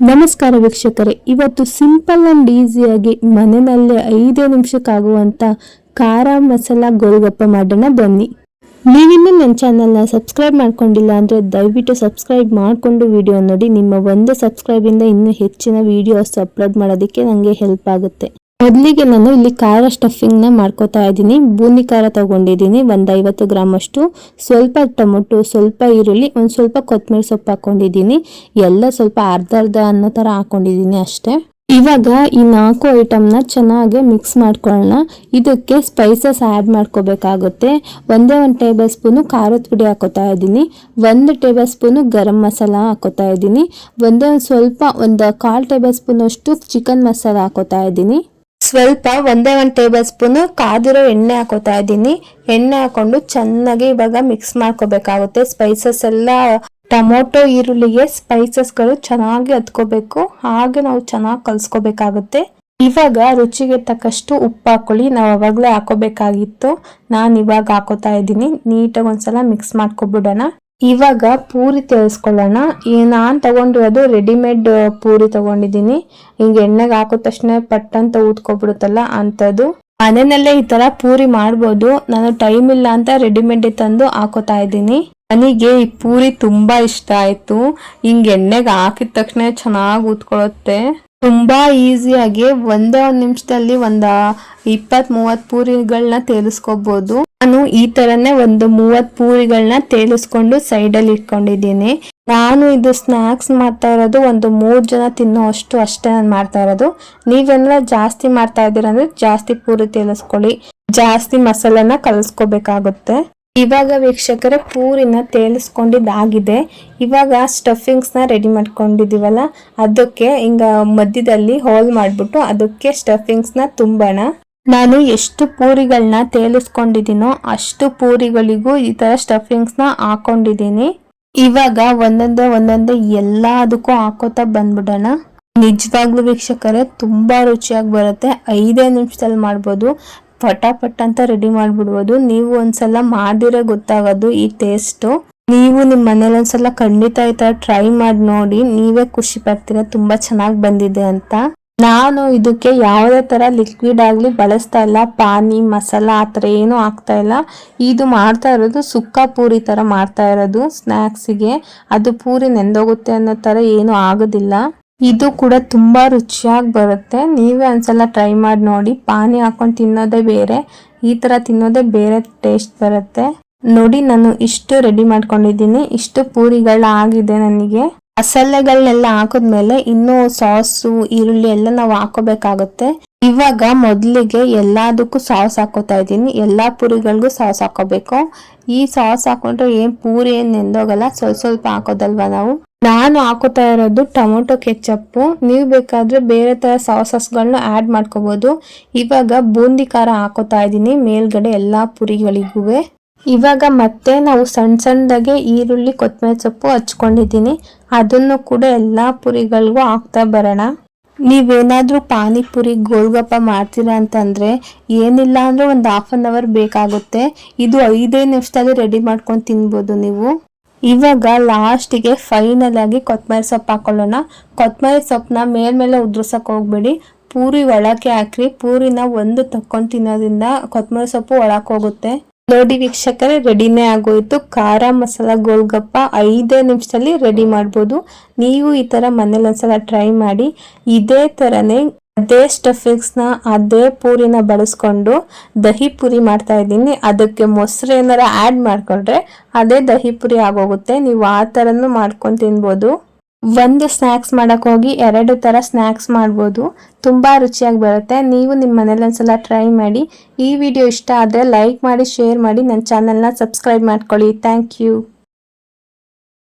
ನಮಸ್ಕಾರ ವೀಕ್ಷಕರೇ, ಇವತ್ತು ಸಿಂಪಲ್ ಆ್ಯಂಡ್ ಈಸಿಯಾಗಿ ಮನೆಯಲ್ಲೇ ಐದೇ ನಿಮಿಷಕ್ಕಾಗುವಂಥ ಖಾರ ಮಸಾಲ ಗೋಲ್ಗಪ್ಪ ಮಾಡೋಣ ಬನ್ನಿ. ನೀವಿನ್ನೂ ನನ್ನ ಚಾನಲ್ನ ಸಬ್ಸ್ಕ್ರೈಬ್ ಮಾಡ್ಕೊಂಡಿಲ್ಲ ಅಂದರೆ ದಯವಿಟ್ಟು ಸಬ್ಸ್ಕ್ರೈಬ್ ಮಾಡಿಕೊಂಡು ವಿಡಿಯೋ ನೋಡಿ. ನಿಮ್ಮ ಒಂದು ಸಬ್ಸ್ಕ್ರೈಬಿಂದ ಇನ್ನೂ ಹೆಚ್ಚಿನ ವೀಡಿಯೋಸ್ ಅಪ್ಲೋಡ್ ಮಾಡೋದಕ್ಕೆ ನನಗೆ ಹೆಲ್ಪ್ ಆಗುತ್ತೆ. ಮೊದಲಿಗೆ ನಾನು ಇಲ್ಲಿ ಖಾರ ಸ್ಟಫಿಂಗ್ನ ಮಾಡ್ಕೋತಾ ಇದ್ದೀನಿ. ಬೂಂದಿ ಖಾರ ತೊಗೊಂಡಿದ್ದೀನಿ. ಒಂದು ಐವತ್ತು ಗ್ರಾಮ್ ಅಷ್ಟು. ಸ್ವಲ್ಪ ಟೊಮೊಟೊ, ಸ್ವಲ್ಪ ಈರುಳ್ಳಿ, ಒಂದು ಸ್ವಲ್ಪ ಕೊತ್ತಂಬರಿ ಸೊಪ್ಪು ಹಾಕೊಂಡಿದ್ದೀನಿ. ಎಲ್ಲ ಸ್ವಲ್ಪ ಅರ್ಧ ಅರ್ಧ ಅನ್ನೋ ಥರ ಹಾಕೊಂಡಿದ್ದೀನಿ ಅಷ್ಟೇ. ಇವಾಗ ಈ ನಾಲ್ಕು ಐಟಮ್ನ ಚೆನ್ನಾಗಿ ಮಿಕ್ಸ್ ಮಾಡ್ಕೊಳ್ಳೋಣ ಇದಕ್ಕೆ ಸ್ಪೈಸಸ್ ಆ್ಯಡ್ ಮಾಡ್ಕೋಬೇಕಾಗುತ್ತೆ. ಒಂದೇ ಒಂದು ಟೇಬಲ್ ಸ್ಪೂನು ಖಾರದ ಪುಡಿ ಹಾಕೋತಾ ಇದ್ದೀನಿ. ಒಂದು ಟೇಬಲ್ ಸ್ಪೂನು ಗರಂ ಮಸಾಲ ಹಾಕೋತಾ ಇದ್ದೀನಿ. ಒಂದೇ ಒಂದು ಸ್ವಲ್ಪ ಒಂದು ಕಾಲು ಟೇಬಲ್ ಸ್ಪೂನ್ ಅಷ್ಟು ಚಿಕನ್ ಮಸಾಲ ಹಾಕೋತಾ ಇದ್ದೀನಿ. ಸ್ವಲ್ಪ ಒಂದೇ ಒಂದು ಟೇಬಲ್ ಸ್ಪೂನು ಕಾದಿರೋ ಎಣ್ಣೆ ಹಾಕೋತಾ ಇದ್ದೀನಿ. ಎಣ್ಣೆ ಹಾಕೊಂಡು ಚೆನ್ನಾಗಿ ಇವಾಗ ಮಿಕ್ಸ್ ಮಾಡ್ಕೋಬೇಕಾಗುತ್ತೆ. ಸ್ಪೈಸಸ್ ಎಲ್ಲ, ಟೊಮೊಟೊ, ಈರುಳ್ಳಿಗೆ ಸ್ಪೈಸಸ್ಗಳು ಚೆನ್ನಾಗಿ ಹತ್ಕೋಬೇಕು. ಹಾಗೆ ನಾವು ಚೆನ್ನಾಗಿ ಕಲ್ಸ್ಕೋಬೇಕಾಗುತ್ತೆ. ಇವಾಗ ರುಚಿಗೆ ತಕ್ಕಷ್ಟು ಉಪ್ಪು ಹಾಕೊಳ್ಳಿ. ನಾವು ಅವಾಗಲೇ ಹಾಕೋಬೇಕಾಗಿತ್ತು. ನಾನು ಇವಾಗ ಹಾಕೋತಾ ಇದ್ದೀನಿ. ನೀಟಾಗಿ ಒಂದ್ಸಲ ಮಿಕ್ಸ್ ಮಾಡ್ಕೊಬಿಡೋಣ. ಇವಾಗ ಪೂರಿ ತಿಳಿಸ್ಕೊಳ್ಳೋಣ ನಾನು ತಗೊಂಡಿರೋದು ರೆಡಿಮೇಡ್ ಪೂರಿ ತಗೊಂಡಿದ್ದೀನಿ. ಹಿಂಗೆ ಎಣ್ಣೆಗೆ ಹಾಕೋ ತಕ್ಷಣ ಪಟ್ ಅಂತ ಊದ್ಕೊಬಿಡುತ್ತಲ್ಲ ಅಂಥದ್ದು ಮನೆಯಲ್ಲೇ ಈ ತರ ಪೂರಿ ಮಾಡ್ಬೋದು. ನಾನು ಟೈಮ್ ಇಲ್ಲ ಅಂತ ರೆಡಿಮೇಡ್ ತಂದು ಹಾಕೋತಾ ಇದ್ದೀನಿ. ನನಗೆ ಈ ಪೂರಿ ತುಂಬಾ ಇಷ್ಟ ಆಯ್ತು. ಹಿಂಗೆ ಎಣ್ಣೆಗೆ ಹಾಕಿದ ತಕ್ಷಣ ಚೆನ್ನಾಗಿ ಊದ್ಕೊಳ್ಳುತ್ತೆ ತುಂಬಾ ಈಸಿಯಾಗಿ ಒಂದೇ ಒಂದ್ ನಿಮಿಷದಲ್ಲಿ ಒಂದ ಇಪ್ಪತ್ ಮೂವತ್ ಪೂರಿಗಳನ್ನ ತೇಲಿಸ್ಕೋಬಹುದು ನಾನು ಈ ತರನೇ ಒಂದು ಮೂವತ್ ಪೂರಿಗಳನ್ನ ತೇಲಿಸ್ಕೊಂಡು ಸೈಡ್ ಅಲ್ಲಿ ಇಟ್ಕೊಂಡಿದ್ದೀನಿ. ನಾನು ಇದು ಸ್ನಾಕ್ಸ್ ಮಾಡ್ತಾ ಇರೋದು ಒಂದು ಮೂರ್ ಜನ ತಿನ್ನೋ ಅಷ್ಟು ಅಷ್ಟೇ ನಾನು ಮಾಡ್ತಾ ಇರೋದು. ನೀವೆಲ್ಲ ಜಾಸ್ತಿ ಮಾಡ್ತಾ ಇದ್ದೀರಾ ಅಂದ್ರೆ ಜಾಸ್ತಿ ಪೂರಿ ತೇಲಿಸ್ಕೊಳ್ಳಿ. ಜಾಸ್ತಿ ಮಸಾಲೆನ ಕಲಸ್ಕೋಬೇಕಾಗುತ್ತೆ. ಇವಾಗ ವೀಕ್ಷಕರೇ ಪೂರಿನ ತೇಲಿಸ್ಕೊಂಡಿದ್ದಾಗಿದೆ. ಇವಾಗ ಸ್ಟಫಿಂಗ್ಸ್ನ ರೆಡಿ ಮಾಡ್ಕೊಂಡಿದ್ದೀವಲ್ಲ, ಅದಕ್ಕೆ ಹಿಂಗ ಮಧ್ಯದಲ್ಲಿ ಹೋಲ್ ಮಾಡಿಬಿಟ್ಟು ಅದಕ್ಕೆ ಸ್ಟಫಿಂಗ್ಸ್ನ ತುಂಬೋಣ. ನಾನು ಎಷ್ಟು ಪೂರಿಗಳನ್ನ ತೇಲಿಸ್ಕೊಂಡಿದ್ದೀನೋ ಅಷ್ಟು ಪೂರಿಗಳಿಗೂ ಈ ಥರ ಸ್ಟಫಿಂಗ್ಸ್ನ ಹಾಕೊಂಡಿದ್ದೀನಿ. ಇವಾಗ ಒಂದೊಂದೇ ಒಂದೊಂದೇ ಎಲ್ಲದಕ್ಕೂ ಹಾಕೋತಾ ಬಂದ್ಬಿಡೋಣ. ನಿಜವಾಗ್ಲೂ ವೀಕ್ಷಕರೇ, ತುಂಬ ರುಚಿಯಾಗಿ ಬರುತ್ತೆ. ಐದೇ ನಿಮಿಷದಲ್ಲಿ ಮಾಡ್ಬೋದು. ಪಟಾಪಟ್ ಅಂತ ರೆಡಿ ಮಾಡ್ಬಿಡ್ಬೋದು ನೀವು ಒಂದ್ಸಲ ಮಾಡಿದ್ರೆ ಗೊತ್ತಾಗೋದು ಈ ಟೇಸ್ಟು ನೀವು ನಿಮ್ಮ ಮನೇಲಿ ಒಂದ್ಸಲ ಖಂಡಿತ ಈ ಥರ ಟ್ರೈ ಮಾಡಿ ನೋಡಿ, ನೀವೇ ಖುಷಿ ಪಡ್ತೀರ, ತುಂಬಾ ಚೆನ್ನಾಗಿ ಬಂದಿದೆ ಅಂತ. ನಾನು ಇದಕ್ಕೆ ಯಾವುದೇ ತರ ಲಿಕ್ವಿಡ್ ಆಗ್ಲಿ ಬಳಸ್ತಾ ಇಲ್ಲ. ಪಾನಿ, ಮಸಾಲ, ಆ ಥರ ಏನೂ ಆಗ್ತಾ ಇಲ್ಲ. ಇದು ಮಾಡ್ತಾ ಇರೋದು ಸುಕ್ಕ ಪೂರಿ ತರ ಮಾಡ್ತಾ ಇರೋದು ಸ್ನ್ಯಾಕ್ಸಿಗೆ ಅದು ಪೂರಿ ನೆಂದೋಗುತ್ತೆ ಅನ್ನೋ ತರ ಏನು ಆಗೋದಿಲ್ಲ. ಇದು ಕೂಡ ತುಂಬಾ ರುಚಿಯಾಗಿ ಬರುತ್ತೆ. ನೀವೇ ಒಂದ್ಸಲ ಟ್ರೈ ಮಾಡಿ ನೋಡಿ. ಪಾನಿ ಹಾಕೊಂಡು ತಿನ್ನೋದೇ ಬೇರೆ. ಈ ತರ ತಿನ್ನೋದೇ ಬೇರೆ ಟೇಸ್ಟ್ ಬರುತ್ತೆ. ನೋಡಿ, ನಾನು ಇಷ್ಟು ರೆಡಿ ಮಾಡ್ಕೊಂಡಿದ್ದೀನಿ. ಇಷ್ಟು ಪೂರಿಗಳ ಆಗಿದೆ ನನಗೆ. ಮಸಾಲೆಗಳನ್ನೆಲ್ಲ ಹಾಕಿದ್ಮೇಲೆ ಇನ್ನು ಸಾಸು, ಈರುಳ್ಳಿ ಎಲ್ಲ ನಾವು ಹಾಕೋಬೇಕಾಗುತ್ತೆ. ಇವಾಗ ಮೊದಲಿಗೆ ಎಲ್ಲದಕ್ಕೂ ಸಾಸ್ ಹಾಕೋತಾ ಇದ್ದೀನಿ. ಎಲ್ಲ ಪೂರಿಗಳಿಗೂ ಸಾಸ್ ಹಾಕೋಬೇಕು. ಈ ಸಾಸ್ ಹಾಕೊಂಡ್ರೆ ಏನು ಪೂರಿ ಏನು ನೆಂದೋಗಲ್ಲ. ಸ್ವಲ್ಪ ಸ್ವಲ್ಪ ಹಾಕೋದಲ್ವಾ ನಾವು? ನಾನು ಹಾಕೋತಾ ಇರೋದು ಟೊಮೊಟೊ ಕೆಚ್ಚಪ್ಪು ನೀವು ಬೇಕಾದರೆ ಬೇರೆ ಥರ ಸಾಸಸ್ಗಳನ್ನ ಆ್ಯಡ್ ಮಾಡ್ಕೋಬೋದು. ಇವಾಗ ಬೂಂದಿ ಖಾರ ಹಾಕೋತಾ ಇದ್ದೀನಿ. ಮೇಲ್ಗಡೆ ಎಲ್ಲ ಪುರಿಗಳಿಗೂ ಇವಾಗ ಮತ್ತೆ ನಾವು ಸಣ್ಣ ಸಣ್ಣದಾಗೆ ಈರುಳ್ಳಿ ಕೊತ್ತಂಬರಿ ಸೊಪ್ಪು ಹಚ್ಕೊಂಡಿದ್ದೀನಿ. ಅದನ್ನು ಕೂಡ ಎಲ್ಲ ಪುರಿಗಳಿಗೂ ಹಾಕ್ತಾ ಬರೋಣ. ನೀವೇನಾದರೂ ಪಾನಿಪುರಿ, ಗೋಲ್ಗಪ್ಪ ಮಾಡ್ತೀರಾ ಅಂತಂದರೆ ಏನಿಲ್ಲ ಅಂದರೆ ಒಂದು ಹಾಫ್ ಅನ್ ಅವರ್ ಬೇಕಾಗುತ್ತೆ. ಇದು ಐದೇ ನಿಮಿಷದಲ್ಲಿ ರೆಡಿ ಮಾಡ್ಕೊಂಡು ತಿನ್ಬೋದು ನೀವು. ಇವಾಗ ಲಾಸ್ಟಿಗೆ ಫೈನಲ್ ಆಗಿ ಕೊತ್ತಂಬರಿ ಸೊಪ್ಪು ಹಾಕೊಳ್ಳೋಣ. ಕೊತ್ತಂಬರಿ ಸೊಪ್ಪನ್ನ ಮೇಲ್ಮೇಲೆ ಉದ್ರಸಕ್ಕೆ ಹೋಗ್ಬೇಡಿ. ಪೂರಿ ಒಳಕ್ಕೆ ಹಾಕ್ರಿ. ಪೂರಿನ ಒಂದು ತಕ್ಕೊಂಡು ತಿನ್ನೋದ್ರಿಂದ ಕೊತ್ತಂಬರಿ ಸೊಪ್ಪು ಒಳಕ್ಕೆ ಹೋಗುತ್ತೆ. ನೋಡಿ ವೀಕ್ಷಕರೇ ರೆಡಿನೇ ಆಗೋಯ್ತು. ಖಾರ ಮಸಾಲ ಗೋಲ್ಗಪ್ಪ ಐದೇ ನಿಮಿಷದಲ್ಲಿ ರೆಡಿ ಮಾಡ್ಬೋದು. ನೀವು ಈ ತರ ಮನೇಲಿ ಒಂದ್ಸಲ ಟ್ರೈ ಮಾಡಿ. ಇದೇ ತರನೇ ಅದೇ ಸ್ಟಫಿಂಗ್ಸ್ನ ಅದೇ ಪೂರಿನ ಬಳಸ್ಕೊಂಡು ದಹಿ ಪೂರಿ ಮಾಡ್ತಾ ಇದ್ದೀನಿ. ಅದಕ್ಕೆ ಮೊಸರು ಏನಾರ ಆ್ಯಡ್ ಮಾಡ್ಕೊಂಡ್ರೆ ಅದೇ ದಹಿ ಪುರಿ ಆಗೋಗುತ್ತೆ. ನೀವು ಆ ಥರನೂ ಮಾಡ್ಕೊಂಡು ತಿನ್ಬೋದು. ಒಂದು ಸ್ನ್ಯಾಕ್ಸ್ ಮಾಡಕ್ ಹೋಗಿ ಎರಡು ಥರ ಸ್ನ್ಯಾಕ್ಸ್ ಮಾಡ್ಬೋದು. ತುಂಬ ರುಚಿಯಾಗಿ ಬರುತ್ತೆ. ನೀವು ನಿಮ್ಮ ಮನೇಲಿ ಒಂದ್ಸಲ ಟ್ರೈ ಮಾಡಿ. ಈ ವಿಡಿಯೋ ಇಷ್ಟ ಆದರೆ ಲೈಕ್ ಮಾಡಿ ಶೇರ್ ಮಾಡಿ. ನನ್ನ ಚಾನಲ್ನ ಸಬ್ಸ್ಕ್ರೈಬ್ ಮಾಡ್ಕೊಳ್ಳಿ. Thank you